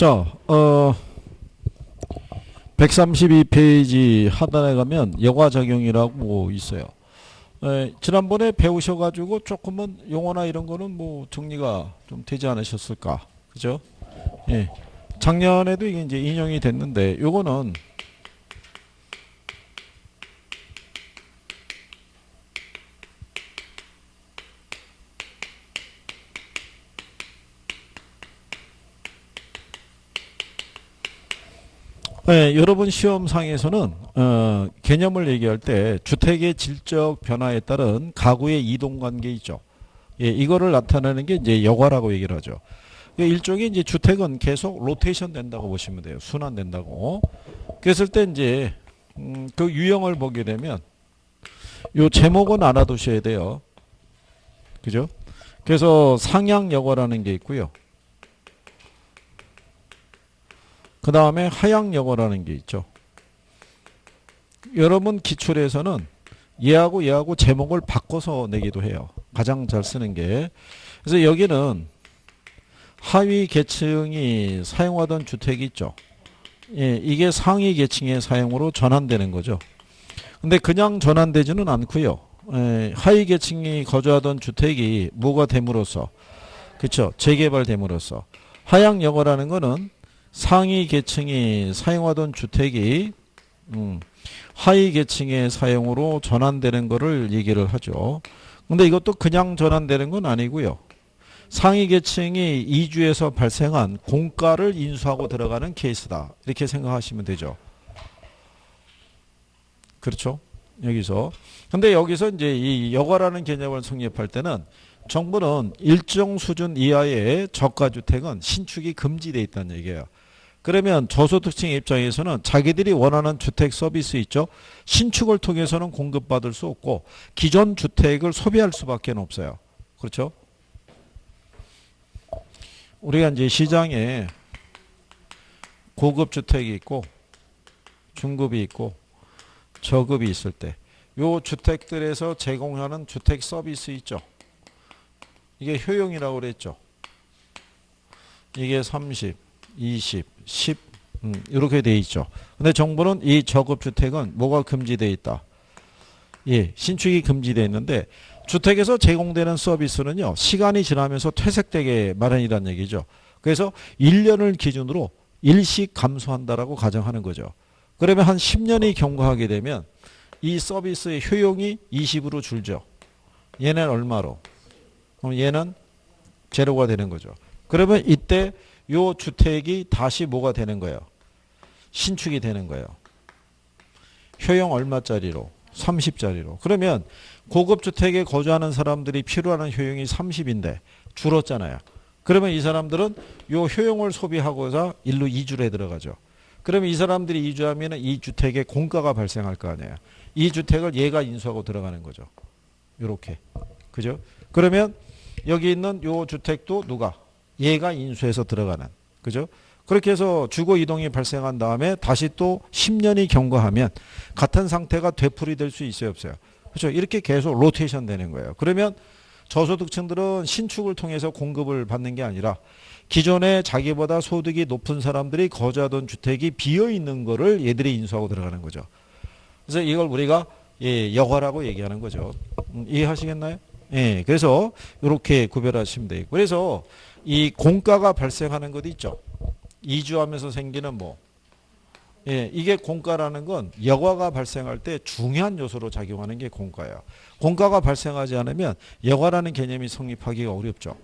자, 어, 132페이지 하단에 가면 여과 작용이라고 있어요. 에, 지난번에 배우셔가지고 조금은 용어나 이런 거는 뭐 정리가 좀 되지 않으셨을까, 그죠? 예. 작년에도 이게 이제 인용이 됐는데, 요거는 네, 여러분 시험상에서는 어, 개념을 얘기할 때 주택의 질적 변화에 따른 가구의 이동 관계 있죠. 예, 이거를 나타내는 게 이제 여과라고 얘기를 하죠. 그 일종의 이제 주택은 계속 로테이션 된다고 보시면 돼요. 순환된다고. 그랬을 때 이제 음, 그 유형을 보게 되면 요 제목은 알아두셔야 돼요. 그죠? 그래서 상향 여과라는 게 있고요. 그 다음에 하향 여거라는 게 있죠. 여러분 기출에서는 얘하고 얘하고 제목을 바꿔서 내기도 해요. 가장 잘 쓰는 게. 그래서 여기는 하위 계층이 사용하던 주택이 있죠. 예, 이게 상위 계층의 사용으로 전환되는 거죠. 근데 그냥 전환되지는 않고요. 예, 하위 계층이 거주하던 주택이 뭐가 됨으로써 그렇죠. 재개발됨으로써 하향 여거라는 거는 상위 계층이 사용하던 주택이 음, 하위 계층의 사용으로 전환되는 것을 얘기를 하죠. 근데 이것도 그냥 전환되는 건 아니고요. 상위 계층이 이주에서 발생한 공가를 인수하고 들어가는 케이스다. 이렇게 생각하시면 되죠. 그렇죠? 여기서. 근데 여기서 이제 이 여가라는 개념을 성립할 때는 정부는 일정 수준 이하의 저가주택은 신축이 금지되어 있다는 얘기예요. 그러면 저소득층 입장에서는 자기들이 원하는 주택 서비스 있죠. 신축을 통해서는 공급받을 수 없고 기존 주택을 소비할 수밖에 없어요. 그렇죠? 우리가 이제 시장에 고급 주택이 있고 중급이 있고 저급이 있을 때 요 주택들에서 제공하는 주택 서비스 있죠. 이게 효용이라고 그랬죠. 이게 30, 20, 10 음, 이렇게 돼 있죠. 근데 정부는 이 저급 주택은 뭐가 금지돼 있다. 예, 신축이 금지돼 있는데 주택에서 제공되는 서비스는요. 시간이 지나면서 퇴색되게 마련이라는 얘기죠. 그래서 1년을 기준으로 일씩 감소한다라고 가정하는 거죠. 그러면 한 10년이 경과하게 되면 이 서비스의 효용이 20으로 줄죠. 얘는 얼마로? 그럼 얘는 제로가 되는 거죠. 그러면 이때 요 주택이 다시 뭐가 되는 거예요? 신축이 되는 거예요. 효용 얼마짜리로? 30짜리로. 그러면 고급 주택에 거주하는 사람들이 필요하는 효용이 30인데 줄었잖아요. 그러면 이 사람들은 요 효용을 소비하고자 일로 이주를 해 들어가죠. 그러면 이 사람들이 이주하면 이 주택에 공가가 발생할 거 아니에요. 이 주택을 얘가 인수하고 들어가는 거죠. 요렇게. 그죠? 그러면 여기 있는 요 주택도 누가? 얘가 인수해서 들어가는. 그죠? 그렇게 해서 주거 이동이 발생한 다음에 다시 또 10년이 경과하면 같은 상태가 되풀이 될 수 있어요, 없어요? 그렇죠? 이렇게 계속 로테이션 되는 거예요. 그러면 저소득층들은 신축을 통해서 공급을 받는 게 아니라 기존에 자기보다 소득이 높은 사람들이 거주하던 주택이 비어 있는 거를 얘들이 인수하고 들어가는 거죠. 그래서 이걸 우리가 예, 여과라고 얘기하는 거죠. 음, 이해하시겠나요? 예, 그래서 이렇게 구별하시면 돼요. 그래서 이 공가가 발생하는 것 있죠. 이주하면서 생기는 뭐, 예, 이게 공가라는 건 여과가 발생할 때 중요한 요소로 작용하는 게 공가예요. 공가가 발생하지 않으면 여과라는 개념이 성립하기가 어렵죠.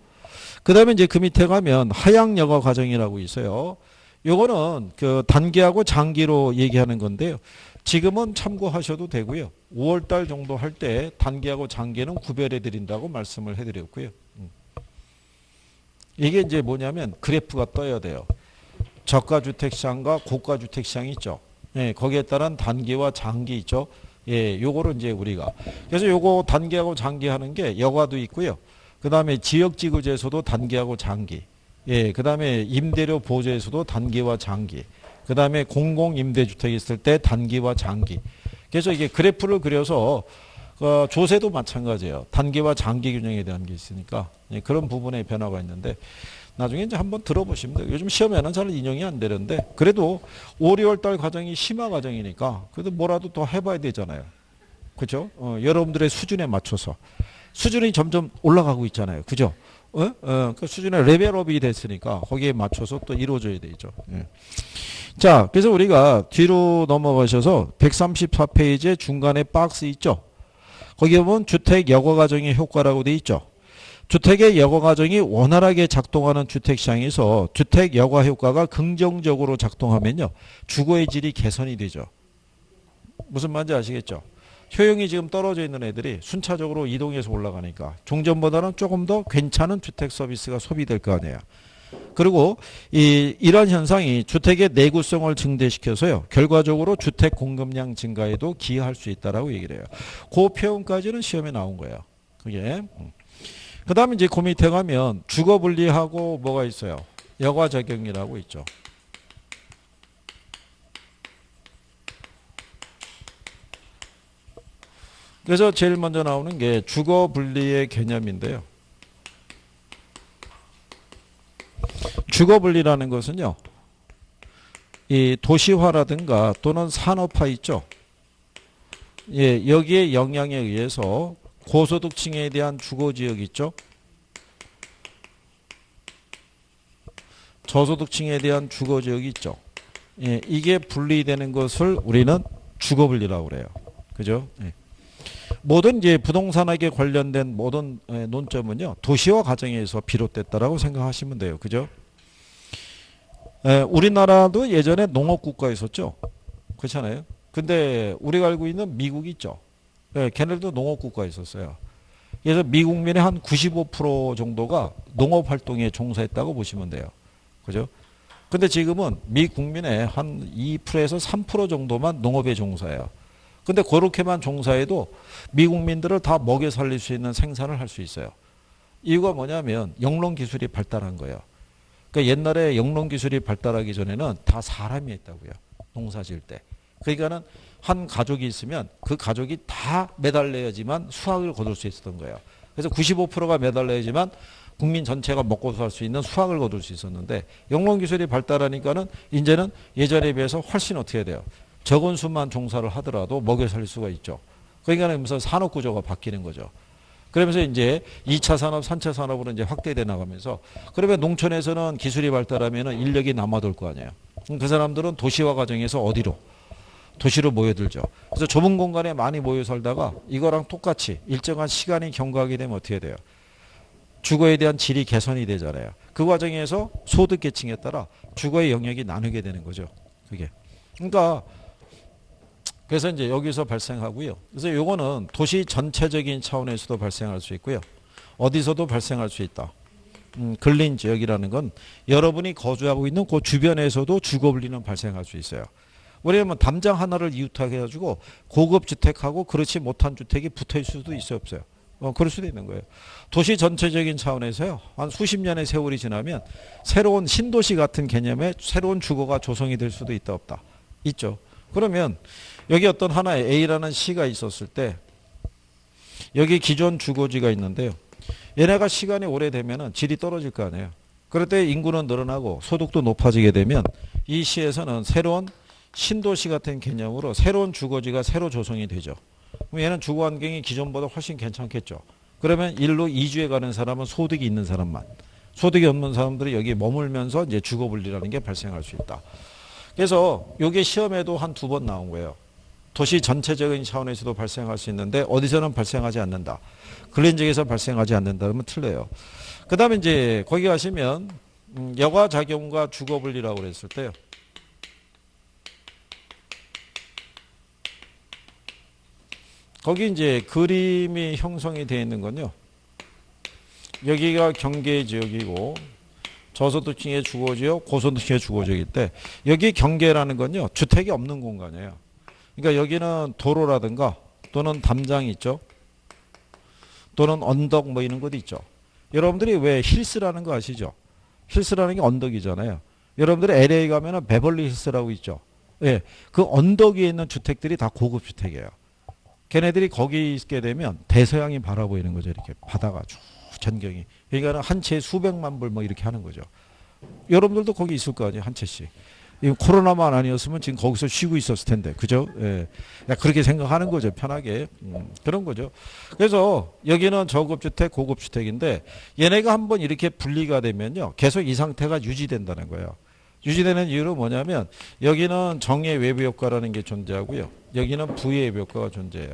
그 다음에 이제 그 밑에 가면 하향 여과 과정이라고 있어요. 요거는 그 단기하고 장기로 얘기하는 건데요. 지금은 참고하셔도 되고요. 5월달 정도 할 때 단기하고 장기는 구별해 드린다고 말씀을 해드렸고요. 음. 이게 이제 뭐냐면 그래프가 떠야 돼요. 저가 주택 시장과 고가 주택 시장이 있죠. 예, 거기에 따른 단기와 장기 있죠. 예, 요거를 이제 우리가 그래서 요거 단기하고 장기 하는 게 여가도 있고요. 그 다음에 지역지구제에서도 단기하고 장기. 예, 그 다음에 임대료 보조에서도 단기와 장기. 그 다음에 공공 임대주택이 있을 때 단기와 장기. 그래서 이게 그래프를 그려서 어, 조세도 마찬가지예요. 단기와 장기 균형에 대한 게 있으니까 예, 그런 부분에 변화가 있는데 나중에 이제 한번 들어보시면 돼요. 요즘 시험에는 잘 인용이 안 되는데 그래도 5, 6월 달 과정이 심화 과정이니까 그래도 뭐라도 더 해봐야 되잖아요. 그죠? 어, 여러분들의 수준에 맞춰서 수준이 점점 올라가고 있잖아요. 그죠? 어? 어, 그 수준의 레벨업이 됐으니까 거기에 맞춰서 또 이루어져야 되죠. 예. 자, 그래서 우리가 뒤로 넘어가셔서 134페이지에 중간에 박스 있죠? 거기에 보면 주택 여과 과정의 효과라고 돼 있죠? 주택의 여과 과정이 원활하게 작동하는 주택 시장에서 주택 여과 효과가 긍정적으로 작동하면요. 주거의 질이 개선이 되죠. 무슨 말인지 아시겠죠? 효용이 지금 떨어져 있는 애들이 순차적으로 이동해서 올라가니까 종전보다는 조금 더 괜찮은 주택 서비스가 소비될 거 아니에요. 그리고 이 이런 현상이 주택의 내구성을 증대시켜서요. 결과적으로 주택 공급량 증가에도 기여할 수 있다라고 얘기를 해요. 그 표현까지는 시험에 나온 거예요. 그게. 그 다음에 이제 그 밑에 가면 주거 분리하고 뭐가 있어요? 여과 작용이라고 있죠. 그래서 제일 먼저 나오는 게 주거 분리의 개념인데요. 주거 분리라는 것은요. 이 도시화라든가 또는 산업화 있죠. 예, 여기에 영향에 의해서 고소득층에 대한 주거 지역 있죠. 저소득층에 대한 주거 지역이 있죠. 예, 이게 분리되는 것을 우리는 주거 분리라고 그래요. 그죠? 예. 모든 이제 부동산학에 관련된 모든 에, 논점은요 도시화 과정에서 비롯됐다라고 생각하시면 돼요. 그죠? 에, 우리나라도 예전에 농업 국가였었죠. 그렇잖아요. 근데 우리가 알고 있는 미국이 있죠. 예, 걔네들도 농업 국가였었어요. 그래서 미국민의 한 95% 정도가 농업 활동에 종사했다고 보시면 돼요. 그죠? 근데 지금은 미 국민의 한 2%에서 3% 정도만 농업에 종사해요. 근데 그렇게만 종사해도 미국민들을 다 먹여 살릴 수 있는 생산을 할 수 있어요. 이유가 뭐냐면 영농 기술이 발달한 거예요. 그러니까 옛날에 영농 기술이 발달하기 전에는 다 사람이 했다고요. 농사 지을 때. 그러니까는 한 가족이 있으면 그 가족이 다 매달려야지만 수확을 거둘 수 있었던 거예요. 그래서 95%가 매달려야지만 국민 전체가 먹고 살 수 있는 수확을 거둘 수 있었는데 영농 기술이 발달하니까는 이제는 예전에 비해서 훨씬 어떻게 돼요? 적은 수만 종사를 하더라도 먹여 살릴 수가 있죠. 그러니까 무슨 산업 구조가 바뀌는 거죠. 그러면서 이제 2차 산업, 3차 산업으로 이제 확대돼 나가면서 그러면 농촌에서는 기술이 발달하면 인력이 남아돌 거 아니에요. 그 사람들은 도시화 과정에서 어디로? 도시로 모여들죠. 그래서 좁은 공간에 많이 모여 살다가 이거랑 똑같이 일정한 시간이 경과하게 되면 어떻게 돼요? 주거에 대한 질이 개선이 되잖아요. 그 과정에서 소득 계층에 따라 주거의 영역이 나누게 되는 거죠. 그게. 그러니까 그래서 이제 여기서 발생하고요. 그래서 요거는 도시 전체적인 차원에서도 발생할 수 있고요. 어디서도 발생할 수 있다. 음, 근린 지역이라는 건 여러분이 거주하고 있는 그 주변에서도 주거 분리는 발생할 수 있어요. 왜냐하면 담장 하나를 이웃하게 해가지고 고급 주택하고 그렇지 못한 주택이 붙어 있을 수도 있어요, 없어요. 어, 그럴 수도 있는 거예요. 도시 전체적인 차원에서요, 한 수십 년의 세월이 지나면 새로운 신도시 같은 개념의 새로운 주거가 조성이 될 수도 있다, 없다. 있죠. 그러면 여기 어떤 하나의 A라는 시가 있었을 때 여기 기존 주거지가 있는데요. 얘네가 시간이 오래되면 질이 떨어질 거 아니에요. 그럴 때 인구는 늘어나고 소득도 높아지게 되면 이 시에서는 새로운 신도시 같은 개념으로 새로운 주거지가 새로 조성이 되죠. 그럼 얘는 주거 환경이 기존보다 훨씬 괜찮겠죠. 그러면 일로 이주해 가는 사람은 소득이 있는 사람만. 소득이 없는 사람들이 여기 머물면서 이제 주거 분리라는 게 발생할 수 있다. 그래서 이게 시험에도 한 두 번 나온 거예요. 도시 전체적인 차원에서도 발생할 수 있는데 어디서는 발생하지 않는다. 지역에서 발생하지 않는다 그러면 틀려요. 그 다음에 이제 거기 가시면 음, 여가 작용과 주거 분리라고 그랬을 때요. 거기 이제 그림이 형성이 되어 있는 건요. 여기가 경계 지역이고 저소득층의 주거지역, 고소득층의 주거지역일 때 여기 경계라는 건요. 주택이 없는 공간이에요. 그러니까 여기는 도로라든가 또는 담장이 있죠. 또는 언덕 뭐 이런 것도 있죠. 여러분들이 왜 힐스라는 거 아시죠? 힐스라는 게 언덕이잖아요. 여러분들이 LA 가면은 베벌리 힐스라고 있죠. 예. 그 언덕 위에 있는 주택들이 다 고급 주택이에요. 걔네들이 거기 있게 되면 대서양이 바라보이는 거죠. 이렇게 바다가 쭉 전경이. 그러니까 한 채에 수백만 불 뭐 이렇게 하는 거죠. 여러분들도 거기 있을 거 아니에요 한 채씩. 이 코로나만 아니었으면 지금 거기서 쉬고 있었을 텐데 그죠? 예. 그렇게 생각하는 거죠 편하게 음, 그런 거죠. 그래서 여기는 저급주택 고급주택인데 얘네가 한번 이렇게 분리가 되면요 계속 이 상태가 유지된다는 거예요. 유지되는 이유는 뭐냐면 여기는 정의 외부 효과라는 게 존재하고요. 여기는 부의 외부 효과가 존재해요.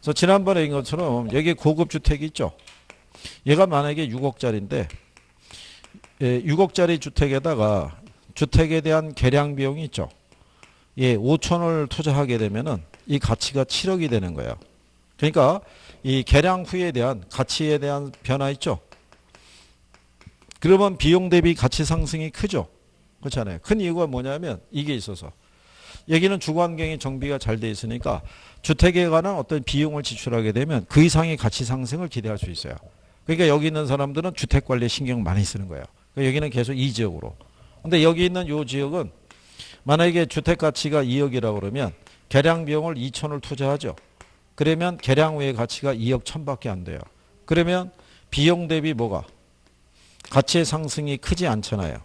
그래서 지난번에 인 것처럼 여기 고급 주택이 있죠. 얘가 만약에 6억짜리인데 예, 6억짜리 주택에다가 주택에 대한 개량 비용이 있죠. 예, 5천을 투자하게 되면은 이 가치가 7억이 되는 거예요. 그러니까 이 개량 후에 대한 가치에 대한 변화 있죠. 그러면 비용 대비 가치 상승이 크죠. 그렇잖아요. 큰 이유가 뭐냐면 이게 있어서 여기는 주거 환경이 정비가 잘 돼 있으니까 주택에 관한 어떤 비용을 지출하게 되면 그 이상의 가치 상승을 기대할 수 있어요. 그러니까 여기 있는 사람들은 주택 관리에 신경 많이 쓰는 거예요. 그러니까 여기는 계속 이 지역으로. 근데 여기 있는 요 지역은 만약에 주택 가치가 2억이라고 그러면 개량 비용을 2천을 투자하죠. 그러면 개량 후의 가치가 2억 1천밖에 안 돼요. 그러면 비용 대비 뭐가 가치의 상승이 크지 않잖아요.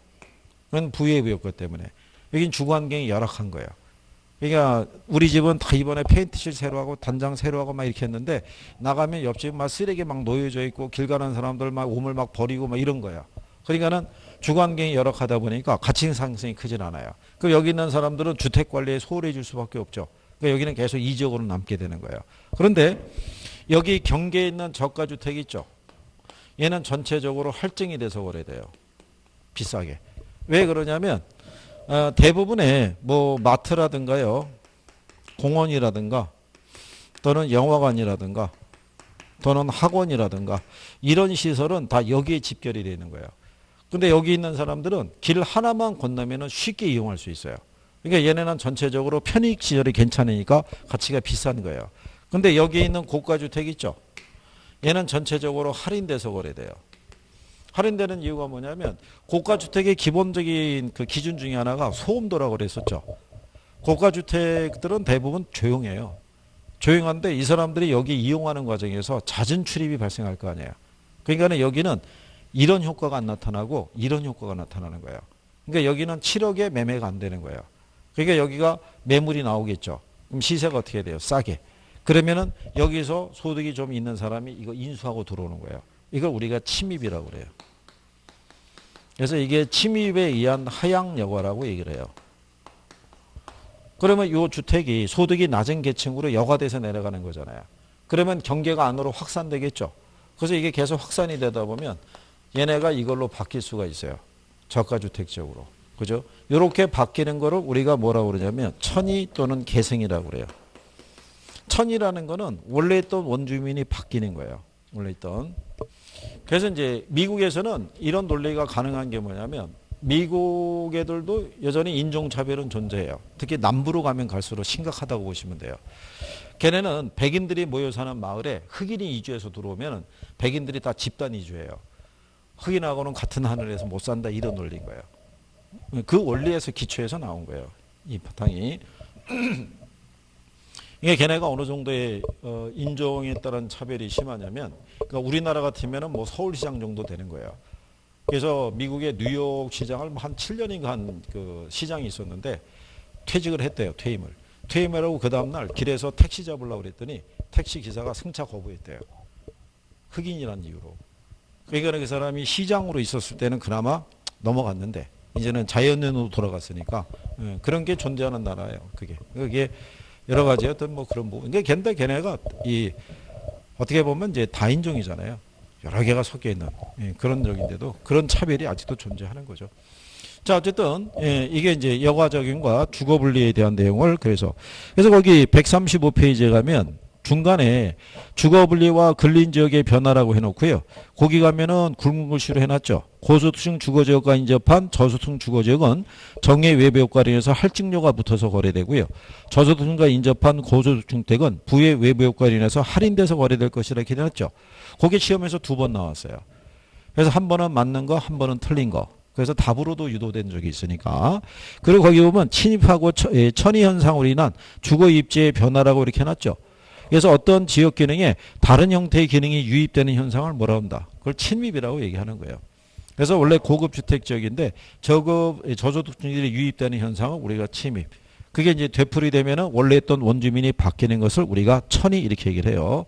그건 부의 부였기 때문에 여긴 주거 환경이 열악한 거예요. 그러니까 우리 집은 다 이번에 페인트칠 새로 하고 단장 새로 하고 막 이렇게 했는데 나가면 옆집 막 쓰레기 막 놓여져 있고 길 가는 사람들 막 오물 막 버리고 막 이런 거야. 그러니까는 주거 환경이 열악하다 보니까 가치 상승이 크진 않아요. 그럼 여기 있는 사람들은 주택 관리에 소홀해질 수밖에 없죠. 그러니까 여기는 계속 이적으로 남게 되는 거예요. 그런데 여기 경계에 있는 저가 주택 있죠. 얘는 전체적으로 할증이 돼서 거래돼요. 비싸게. 왜 그러냐면 어, 대부분의 뭐 마트라든가요, 공원이라든가 또는 영화관이라든가 또는 학원이라든가 이런 시설은 다 여기에 집결이 되는 거예요. 근데 여기 있는 사람들은 길 하나만 건너면은 쉽게 이용할 수 있어요. 그러니까 얘네는 전체적으로 편익 시설이 괜찮으니까 가치가 비싼 거예요. 근데 여기 있는 고가 주택 있죠. 얘는 전체적으로 할인돼서 거래돼요. 할인되는 이유가 뭐냐면 고가 주택의 기본적인 그 기준 중에 하나가 소음도라고 그랬었죠. 고가 주택들은 대부분 조용해요. 조용한데 이 사람들이 여기 이용하는 과정에서 잦은 출입이 발생할 거 아니에요. 그러니까 여기는 이런 효과가 안 나타나고 이런 효과가 나타나는 거예요. 그러니까 여기는 7억에 매매가 안 되는 거예요. 그러니까 여기가 매물이 나오겠죠. 그럼 시세가 어떻게 돼요? 싸게. 그러면은 여기서 소득이 좀 있는 사람이 이거 인수하고 들어오는 거예요. 이걸 우리가 침입이라고 그래요. 그래서 이게 침입에 의한 하향 여과라고 얘기를 해요. 그러면 이 주택이 소득이 낮은 계층으로 여과돼서 내려가는 거잖아요. 그러면 경계가 안으로 확산되겠죠. 그래서 이게 계속 확산이 되다 보면 얘네가 이걸로 바뀔 수가 있어요. 저가주택적으로. 그죠? 이렇게 바뀌는 거를 우리가 뭐라고 그러냐면 천이 또는 계승이라고 그래요. 천이라는 거는 원래 있던 원주민이 바뀌는 거예요. 원래 있던. 그래서 이제 미국에서는 이런 논리가 가능한 게 뭐냐면 미국 애들도 여전히 인종차별은 존재해요. 특히 남부로 가면 갈수록 심각하다고 보시면 돼요. 걔네는 백인들이 모여 사는 마을에 흑인이 이주해서 들어오면 백인들이 다 집단 이주해요. 흑인하고는 같은 하늘에서 못 산다 이런 논리인 거예요. 그 원리에서 기초해서 나온 거예요. 이 바탕이. 이게 걔네가 어느 정도의 어, 인종에 따른 차별이 심하냐면 그러니까 우리나라 같으면은 뭐 서울시장 정도 되는 거예요. 그래서 미국의 뉴욕 시장을 뭐한 7년인가 한 그 시장이 있었는데 퇴직을 했대요. 퇴임을. 퇴임을 하고 그 다음날 길에서 택시 잡으려고 그랬더니 택시 기사가 승차 거부했대요. 흑인이란 이유로. 그러니까 그 사람이 시장으로 있었을 때는 그나마 넘어갔는데 이제는 자연인으로 돌아갔으니까 예, 그런 게 존재하는 나라예요. 그게 그게 여러 가지 어떤 뭐 그런 부분. 그러니까 걔네 걔네가 이 어떻게 보면 이제 다인종이잖아요. 여러 개가 섞여 있는 예, 그런 적인데도 그런 차별이 아직도 존재하는 거죠. 자 어쨌든 예, 이게 이제 여가적인과 주거 분리에 대한 내용을 그래서 그래서 거기 135페이지에 가면 중간에 주거 분리와 근린 지역의 변화라고 해놓고요. 거기 가면은 굵은 글씨로 해놨죠. 고소득층 주거 지역과 인접한 저소득층 주거 지역은 정의 외부 효과로 인해서 할증료가 붙어서 거래되고요. 저소득층과 인접한 고소득층 댁은 부의 외부 효과로 인해서 할인돼서 거래될 것이라 이렇게 해놨죠. 거기 시험에서 두 번 나왔어요. 그래서 한 번은 맞는 거, 한 번은 틀린 거. 그래서 답으로도 유도된 적이 있으니까. 그리고 거기 보면 침입하고 처, 예, 천의 현상으로 인한 주거 입지의 변화라고 이렇게 해놨죠. 그래서 어떤 지역 기능에 다른 형태의 기능이 유입되는 현상을 뭐라 한다. 그걸 침입이라고 얘기하는 거예요. 그래서 원래 고급 주택 지역인데 저급 저소득층들이 유입되는 현상을 우리가 침입. 그게 이제 되풀이 되면은 원래 있던 원주민이 바뀌는 것을 우리가 천이 이렇게 얘기를 해요.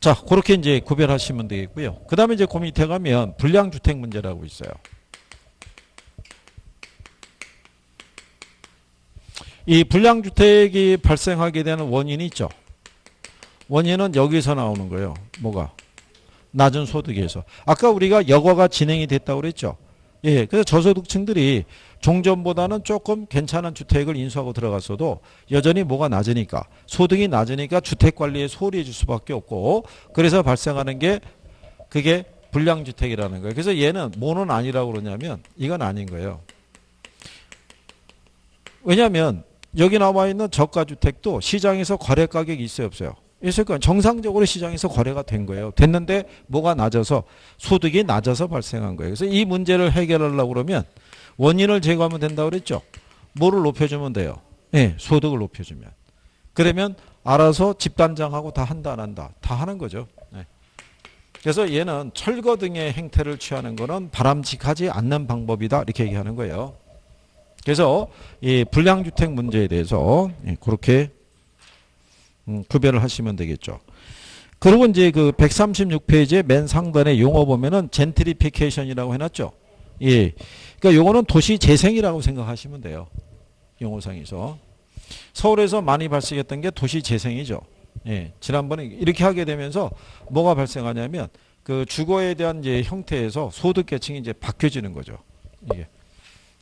자, 그렇게 이제 구별하시면 되겠고요. 그 다음에 이제 그 밑에 가면 불량주택 문제라고 있어요. 이 불량주택이 발생하게 되는 원인이 있죠. 원인은 여기서 나오는 거예요. 뭐가? 낮은 소득에서. 아까 우리가 여거가 진행이 됐다고 그랬죠. 예, 그래서 저소득층들이 종전보다는 조금 괜찮은 주택을 인수하고 들어갔어도 여전히 뭐가 낮으니까 소득이 낮으니까 주택 관리에 소홀해질 수밖에 없고 그래서 발생하는 게 그게 불량주택이라는 거예요. 그래서 얘는 뭐는 아니라고 그러냐면 이건 아닌 거예요. 왜냐하면 여기 나와 있는 저가주택도 시장에서 거래 가격이 있어요 없어요? 있을. 정상적으로 시장에서 거래가 된 거예요. 됐는데 뭐가 낮아서 소득이 낮아서 발생한 거예요. 그래서 이 문제를 해결하려고 그러면 원인을 제거하면 된다고 그랬죠. 뭐를 높여주면 돼요. 네, 소득을 높여주면. 그러면 알아서 집단장하고 다 한다 안 한다. 다 하는 거죠. 네. 그래서 얘는 철거 등의 행태를 취하는 것은 바람직하지 않는 방법이다. 이렇게 얘기하는 거예요. 그래서 이 불량주택 문제에 대해서 예, 그렇게 음, 구별을 하시면 되겠죠. 그리고 이제 그 136페이지의 맨 상단에 용어 보면은 젠트리피케이션이라고 해놨죠. 예. 그러니까 요거는 도시 재생이라고 생각하시면 돼요. 용어상에서. 서울에서 많이 발생했던 게 도시 재생이죠. 예. 지난번에 이렇게 하게 되면서 뭐가 발생하냐면 그 주거에 대한 이제 형태에서 소득 계층이 이제 바뀌어지는 거죠. 이게.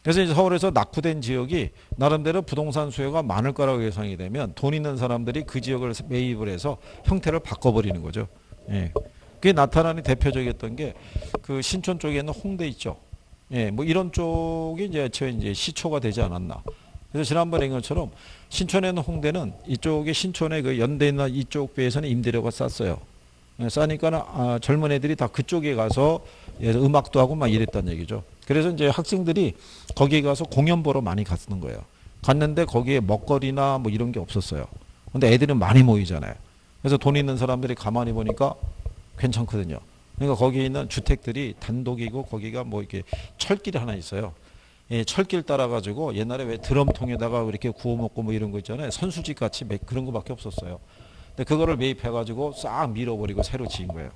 그래서 이제 서울에서 낙후된 지역이 나름대로 부동산 수요가 많을 거라고 예상이 되면 돈 있는 사람들이 그 지역을 매입을 해서 형태를 바꿔버리는 거죠. 예. 그게 나타나는 대표적이었던 게 그 신촌 쪽에 있는 홍대 있죠. 예, 뭐 이런 쪽이 이제 저 이제 시초가 되지 않았나. 그래서 지난번에 인 것처럼 신촌에 있는 홍대는 이쪽에 신촌에 그 연대 있는 이쪽 배에서는 임대료가 쌌어요. 예, 싸니까 아, 젊은 애들이 다 그쪽에 가서 예, 음악도 하고 막 이랬단 얘기죠. 그래서 이제 학생들이 거기에 가서 공연 보러 많이 갔는 거예요. 갔는데 거기에 먹거리나 뭐 이런 게 없었어요. 근데 애들은 많이 모이잖아요. 그래서 돈 있는 사람들이 가만히 보니까 괜찮거든요. 그러니까 거기에 있는 주택들이 단독이고 거기가 뭐 이렇게 철길이 하나 있어요. 예, 철길 따라 가지고 옛날에 왜 드럼통에다가 이렇게 구워 먹고 뭐 이런 거 있잖아요. 선수집 같이 매- 그런 거밖에 없었어요. 근데 그거를 매입해 가지고 싹 밀어버리고 새로 지은 거예요.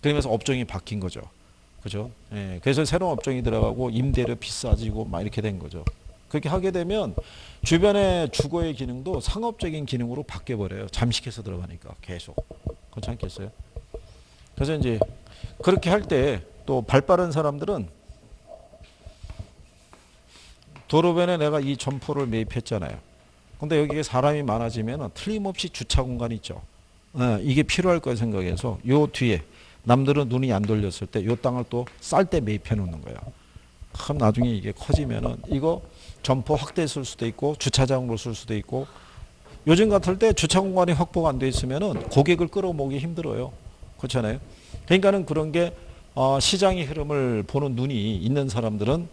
그러면서 업종이 바뀐 거죠. 그죠? 예, 그래서 새로운 업종이 들어가고 임대료 비싸지고 막 이렇게 된 거죠. 그렇게 하게 되면 주변의 주거의 기능도 상업적인 기능으로 바뀌어 버려요. 잠식해서 들어가니까 계속 않겠어요? 그래서 이제 그렇게 할 때 또 발 빠른 사람들은 도로변에 내가 이 점포를 매입했잖아요. 근데 여기에 사람이 많아지면 틀림없이 주차 공간이 있죠. 예, 이게 필요할 거 생각해서 요 뒤에 남들은 눈이 안 돌렸을 때 요 땅을 또 쌀 때 매입해 놓는 거예요. 그럼 나중에 이게 커지면은 이거 점포 확대했을 수도 있고 주차장으로 쓸 수도 있고 요즘 같을 때 주차 공간이 확보가 안 돼 있으면은 고객을 끌어모으기 힘들어요. 그렇잖아요. 그러니까는 그런 게 어, 시장의 흐름을 보는 눈이 있는 사람들은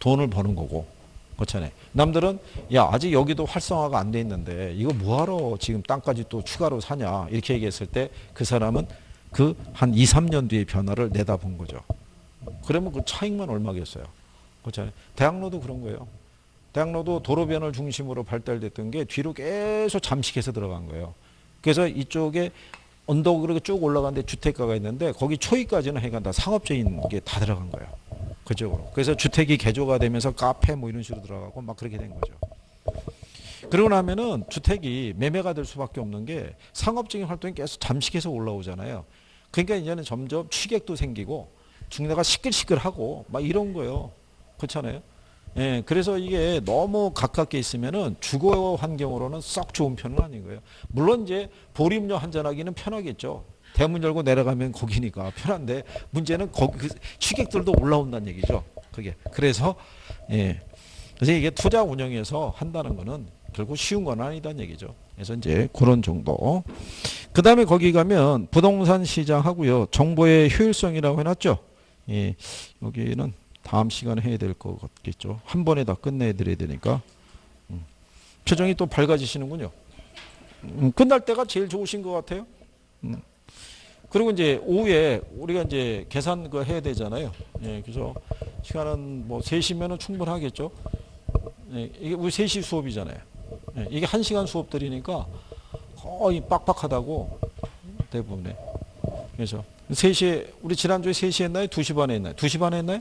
돈을 버는 거고 그렇잖아요. 남들은 야 아직 여기도 활성화가 안 돼 있는데 이거 뭐하러 지금 땅까지 또 추가로 사냐 이렇게 얘기했을 때 그 사람은 그 한 2, 3년 뒤의 변화를 내다본 거죠. 그러면 그 차익만 얼마겠어요. 그렇잖아요. 대학로도 그런 거예요. 대학로도 도로변을 중심으로 발달됐던 게 뒤로 계속 잠식해서 들어간 거예요. 그래서 이쪽에 언덕으로 쭉 올라가는데 주택가가 있는데 거기 초입까지는 하여간 다 상업적인 게 다 들어간 거예요. 그쪽으로. 그래서 주택이 개조가 되면서 카페 뭐 이런 식으로 들어가고 막 그렇게 된 거죠. 그러고 나면은 주택이 매매가 될 수밖에 없는 게 상업적인 활동이 계속 잠식해서 올라오잖아요. 그러니까 이제는 점점 취객도 생기고 중대가 시끌시끌하고 막 이런 거예요. 그렇잖아요. 예, 그래서 이게 너무 가깝게 있으면은 주거 환경으로는 썩 좋은 편은 아닌 거예요. 물론 이제 보림료 한잔하기는 편하겠죠. 대문 열고 내려가면 거기니까 편한데 문제는 거기 그 취객들도 올라온다는 얘기죠. 그게 그래서 예, 그래서 이게 투자 운영에서 한다는 거는 결국 쉬운 건 아니다는 얘기죠. 그래서 이제 그런 정도. 그 다음에 거기 가면 부동산 시장 하고요. 정보의 효율성이라고 해놨죠. 예, 여기는 다음 시간에 해야 될 것 같겠죠. 한 번에 다 끝내드려야 되니까. 음. 표정이 또 밝아지시는군요. 음, 끝날 때가 제일 좋으신 것 같아요. 음. 그리고 이제 오후에 우리가 이제 계산 그 해야 되잖아요. 예, 그래서 시간은 뭐 3시면은 충분하겠죠. 예, 이게 우리 3시 수업이잖아요. 예, 이게 1시간 수업들이니까 거의 빡빡하다고 대부분에. 그래서 3시에 우리 지난주에 3시 했나요? 2시 반에 했나요? 2시 반에 했나요?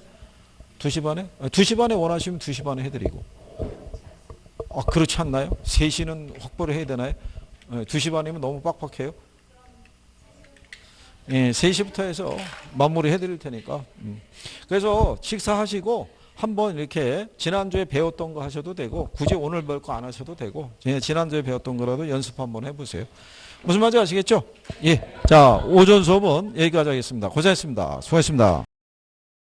2시 반에? 아, 2시 반에 원하시면 2시 반에 해드리고. 아, 그렇지 않나요? 3시는 확보를 해야 되나요? 예, 2시 반이면 너무 빡빡해요. 예, 3시부터 해서 마무리 해드릴 테니까. 음. 그래서 식사하시고 한번 이렇게 지난주에 배웠던 거 하셔도 되고 굳이 오늘 배울 거 안 하셔도 되고 예, 지난주에 배웠던 거라도 연습 한번 해보세요. 무슨 말인지 아시겠죠? 예. 자, 오전 수업은 여기까지 하겠습니다. 고생했습니다. 수고했습니다.